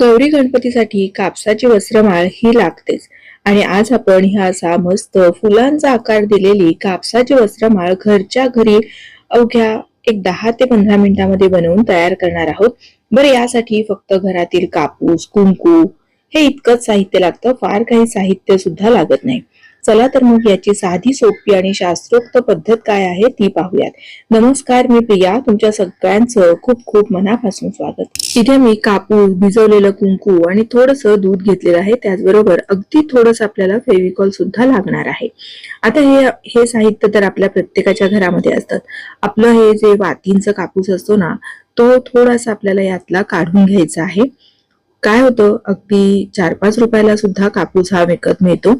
गौरी गणपतीसाठी कापसाची वस्त्रमाळ ही लागतेच. आणि आज आपण ह्या असा मस्त फुलांचा आकार दिलेली कापसाची वस्त्रमाळ घरच्या घरी अवघ्या एक दहा ते पंधरा मिनिटांमध्ये बनवून तयार करणार आहोत. बरं यासाठी फक्त घरातील कापूस कुंकू हे इतकंच साहित्य लागतं. फार काही साहित्य सुद्धा लागत नाही. चला तर मग याची साधी सोपी आणि शास्त्रोक्त पद्धत काय आहे ती पाहूयात. नमस्कार मी प्रिया तुमच्या सगळ्यांचं खूप खूप मनापासून स्वागत. इथे मी कापूस भिजवलेलं कुंकू आणि थोडस दूध घेतलेलं आहे. त्याचबरोबर अगदी थोडस आपल्याला फेविकॉल सुद्धा लागणार आहे. आता हे हे साहित्य तर आपल्या प्रत्येकाच्या घरामध्ये असतात. आपलं हे जे वातींचं कापूस असतो ना तो थोडासा आपल्याला यातला काढून घ्यायचा आहे. काय होतं अगदी चार पाच रुपयाला सुद्धा कापूस हा विकत मिळतो.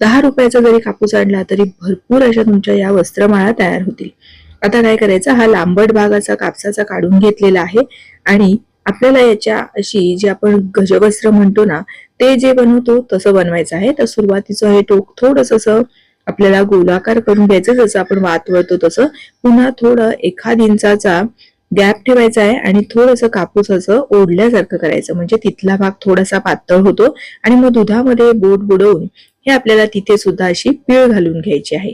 दहा रुपयाचा जरी कापूस आणला तरी भरपूर अशा तुमच्या या वस्त्रमाळा तयार होतील. आता काय करायचं? हा लांबट भाग असा कापसाचा काढून घेतलेला आहे आणि आपल्याला याच्या अशी जी आपण गजवस्त्र म्हणतो ना ते जे बनवतो तसं बनवायचं आहे. तर सुरुवातीचं हे टोक थोडस असं आपल्याला गोलाकार करून घ्यायचं. जसं आपण वात वळतो तसं. पुन्हा थोडं एखाद इंचाचा गॅप ठेवायचा आहे आणि थोडस कापूस असं ओढल्यासारखं करायचं. म्हणजे तिथला भाग थोडासा पातळ होतो आणि मग दुधामध्ये बोट बुडवून हे आपल्याला तिथे सुद्धा अशी पीळ घालून घ्यायची आहे.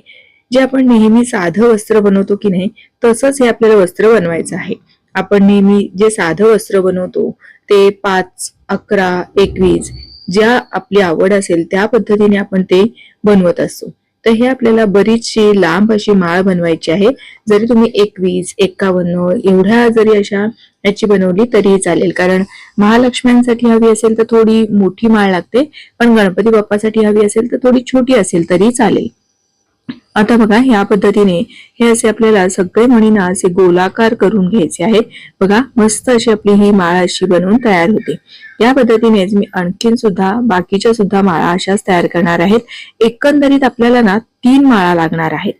जे आपण नेहमी साधं वस्त्र बनवतो की नाही तसंच हे आपल्याला वस्त्र बनवायचं आहे. आपण नेहमी जे साधं वस्त्र बनवतो ते पाच अकरा एकवीस ज्या आपली आवड असेल त्या पद्धतीने आपण ते बनवत असतो. तर हे आपल्याला बरीचशी लांब अशी माळ बनवायची आहे. जरी तुम्ही एकवीस एक्कावन्न एवढ्या जरी अशा याची बनवली तरीही चालेल. कारण महालक्ष्म्यांसाठी हवी असेल तर थोडी मोठी माळ लागते पण गणपती बाप्पासाठी हवी असेल तर थोडी छोटी असेल तरी चालेल. आता बघा ह्या पद्धतीने हे असे आपल्याला सगळे मणी असे गोलाकार करून घ्यायचे आहेत. बघा मस्त अशी आपली ही माळा अशी बनवून तयार होते. या पद्धतीनेच मी आणखीन सुद्धा बाकीच्या सुद्धा माळा अशाच तयार करणार आहेत. एकंदरीत आपल्याला ना तीन माळा लागणार आहेत.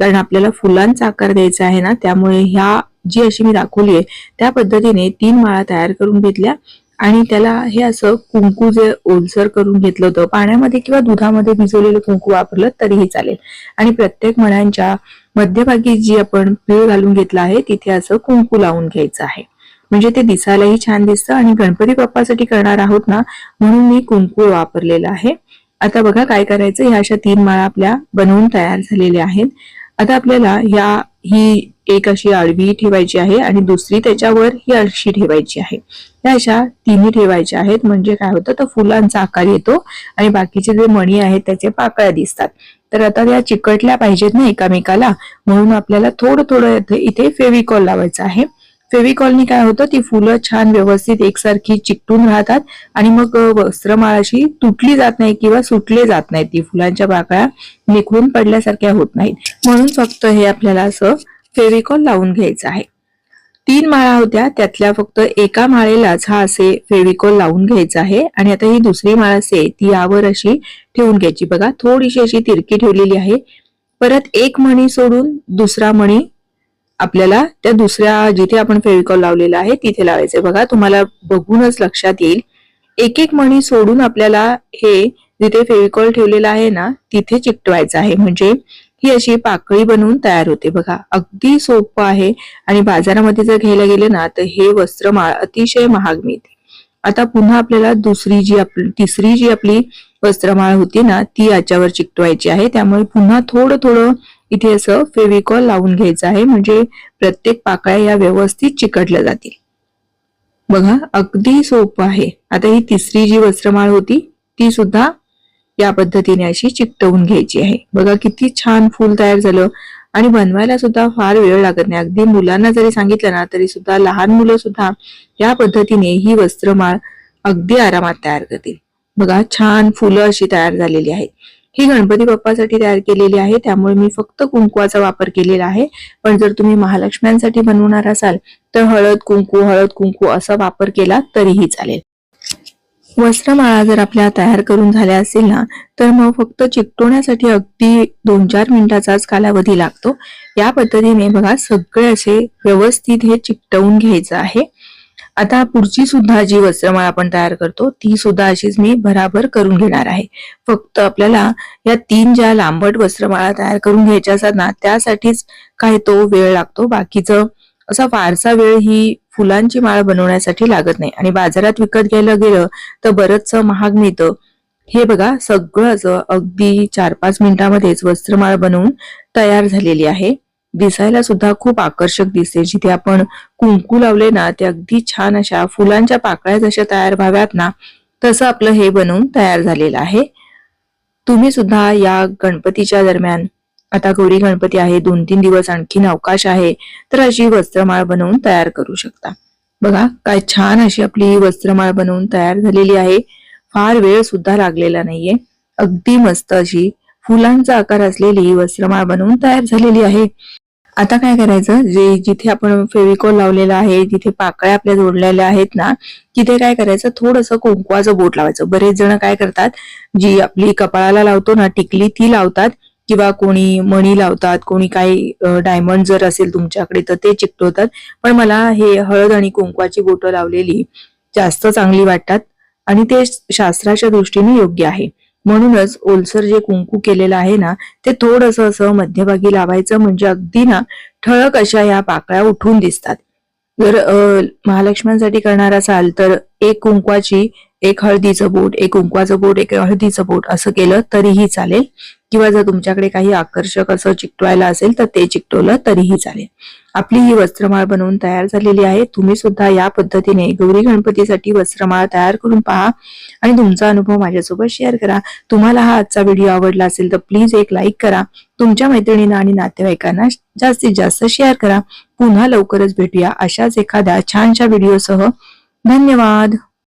कारण आपल्याला फुलांचा आकार द्यायचा आहे ना त्यामुळे ह्या जी अशी मी दाखवली आहे त्या पद्धतीने तीन माळा तयार करून घेतल्या. आणि त्याला हे असं कुंकू जे ओलसर करून घेतलं होतं पाण्यामध्ये किंवा दुधामध्ये भिजवलेलं कुंकू वापरलं तरीही चालेल. आणि प्रत्येक मळ्यांच्या मध्यभागी जी आपण पीळ घालून घेतला आहे तिथे असं कुंकू लावून घ्यायचं आहे. म्हणजे ते दिसायलाही छान दिसतं आणि गणपती बाप्पासाठी करणार आहोत ना म्हणून मी कुंकू वापरलेलं आहे. आता बघा काय करायचं ह्या अशा तीन माळा आपल्या बनवून तयार झालेल्या आहेत. आता आपल्याला या ही एक अशी आडवी ठेवायची आहे आणि दुसरी त्याच्यावर ही अशी ठेवायची आहे. या अशा तिन्ही ठेवायच्या आहेत. म्हणजे काय होतं? तर फुलांचा आकार येतो आणि बाकीचे जे मणी आहेत त्याचे पाकळ्या दिसतात. तर आता त्या चिकटल्या पाहिजेत ना एकामेकाला. म्हणून आपल्याला थोडं थोडं इथे- इथे फेविकॉल लावायचं आहे. फेविकॉलनी काय होतं ती फुलं छान व्यवस्थित एकसारखी चिकटून राहतात आणि मग वस्त्रमाळाशी तुटली जात नाही किंवा सुटले जात नाहीत. ती फुलांच्या बाकळ्या निखळून पडल्यासारख्या होत नाहीत. म्हणून फक्त हे आपल्याला असं फेविकॉल लावून घ्यायचं आहे. तीन माळा होत्या त्यातल्या फक्त एका माळेलाच हा असे फेविकॉल लावून घ्यायचा आहे. आणि आता ही दुसरी माळ असे ती यावर अशी ठेवून घ्यायची. बघा थोडीशी अशी तिरकी ठेवलेली आहे. परत एक मणी सोडून दुसरा मणी आपल्याला त्या दुसऱ्या जिथे आपण फेविकॉल लावलेला आहे तिथे लावायचे बघा तुम्हाला बघूनच लक्षात येईल. एक एक मणी सोडून आपल्याला हे जिथे फेविकॉल ठेवलेला आहे ना तिथे चिकटवायचं आहे. म्हणजे ही अशी पाकळी बनवून तयार होते. बघा अगदी सोपं आहे. आणि बाजारामध्ये जर घ्यायला गेले ना तर हे वस्त्रमाळ अतिशय महाग मिळते. आता पुन्हा आपल्याला दुसरी जी आपली तिसरी जी आपली वस्त्रमाळ होती ना ती याच्यावर चिकटवायची आहे. त्यामुळे पुन्हा थोडं थोडं इथे असं फेविकॉल लावून घ्यायचं आहे. म्हणजे प्रत्येक पाकळ्या या व्यवस्थित चिकटल्या जातील. बघा अगदी सोपं आहे. आता ही तिसरी जी वस्त्रमाळ होती ती सुद्धा या पद्धतीने अशी चिकटवून घ्यायची आहे. बघा किती छान फूल तयार झालं. आणि बनवायला सुद्धा फार वेळ लागत नाही. अगदी मुलांना जरी सांगितलं ना तरी सुद्धा लहान मुलं सुद्धा या पद्धतीने ही वस्त्रमाळ अगदी आरामात तयार करतील. बघा छान फुलं अशी तयार झालेली आहेत. ही गणपती बाप्पासाठी तयार केलेली आहे. त्यामुळे मी फक्त कुंकवाचा वापर केलेला आहे. पण जर तुम्ही महालक्ष्म्यांसाठी बनवणार असाल तर हळद कुंकू हळद कुंकू असा वापर केला तरीही चालेल. वस्त्रमाळा जर आपल्या तयार करून झाल्या असतील ना तर मग फक्त चिकटवण्यासाठी अगदी दोन चार मिनिटाचाच कालावधी लागतो. या पद्धतीने बघा सगळे असे व्यवस्थित हे चिकटवून घ्यायचं आहे. आता पुढची सुद्धा जी वस्त्रमाळ आपण तयार करतो ती सुद्धा अशीच मी भराभर करून घेणार आहे. फक्त आपल्याला या तीन ज्या लांबट वस्त्रमाळा तयार करून घ्यायच्या असतात ना त्यासाठीच काय तो वेळ लागतो. बाकीचं असा फारसा वेळ ही फुलांची माळ बनवण्यासाठी लागत नाही. आणि बाजारात विकत घ्यायला गेलं तर बरंच महाग मिळतं. हे बघा सगळं असं अगदी चार पाच मिनिटामध्येच वस्त्रमाळ बनवून तयार झालेली आहे. दिसायला सुद्धा खूप आकर्षक दिसते. जिथे आपण कुंकू लावले ना ते अगदी छान अशा फुलांच्या पाकळ्या जशा तयार व्हाव्यात ना तसं आपलं हे बनवून तयार झालेलं आहे. तुम्ही सुद्धा या गणपतीच्या दरम्यान आता गौरी गणपती आहे दोन तीन दिवस आणखीन अवकाश आहे तर अशी वस्त्रमाळ बनवून तयार करू शकता. बघा काय छान अशी आपली वस्त्रमाळ बनवून तयार झालेली आहे. फार वेळ सुद्धा लागलेला नाहीये. अगदी मस्त अशी फुलांचा आकार असलेली वस्त्रमाळ बनवून तयार झालेली आहे. आता काय करायचं? जे जिथे आपण फेविकॉल लावलेला आहे जिथे पाकळ्या आपल्या जोडलेल्या आहेत ना तिथे काय करायचं? थोडंसं कुंकवाचं बोट लावायचं. बरेच जण काय करतात जी आपली कपाळाला लावतो ना टिकली ती लावतात किंवा कोणी मणी लावतात कोणी काही डायमंड जर असेल तुमच्याकडे तर ते चिकटवतात. पण मला हे हळद आणि कुंकवाची बोटं लावलेली जास्त चांगली वाटतात आणि ते शास्त्राच्या दृष्टीने योग्य आहे. म्हणूनच ओलसर जे कुंकू केलेलं आहे ना ते थोडस असं मध्यभागी लावायचं म्हणजे अगदी ना ठळक अशा या पाकळ्या उठून दिसतात. जर महालक्ष्म्यांसाठी करणार असाल तर एक कुंकवाची एक हळदीचं बोट एक कुंकवाचं बोट एक हळदीचं बोट असं केलं तरीही चालेल. किंवा जर तुमच्याकडे काही आकर्षक असं चिकटवायला असेल तर ते चिकटवलं तरीही चालेल. आपली ही वस्त्रमाळ बनवून तयार झालेली आहे. तुम्ही सुद्धा या पद्धतीने गौरी गणपतीसाठी वस्त्रमाळ तयार करून पहा आणि तुमचा अनुभव माझ्यासोबत शेअर करा. तुम्हाला हा आजचा व्हिडिओ आवडला असेल तर प्लीज एक लाईक करा. तुमच्या मैत्रिणींना आणि नातेवाईकांना जास्तीत जास्त शेअर करा. पुन्हा लवकरच भेटूया अशाच एखाद्या छानशा व्हिडिओसह. धन्यवाद.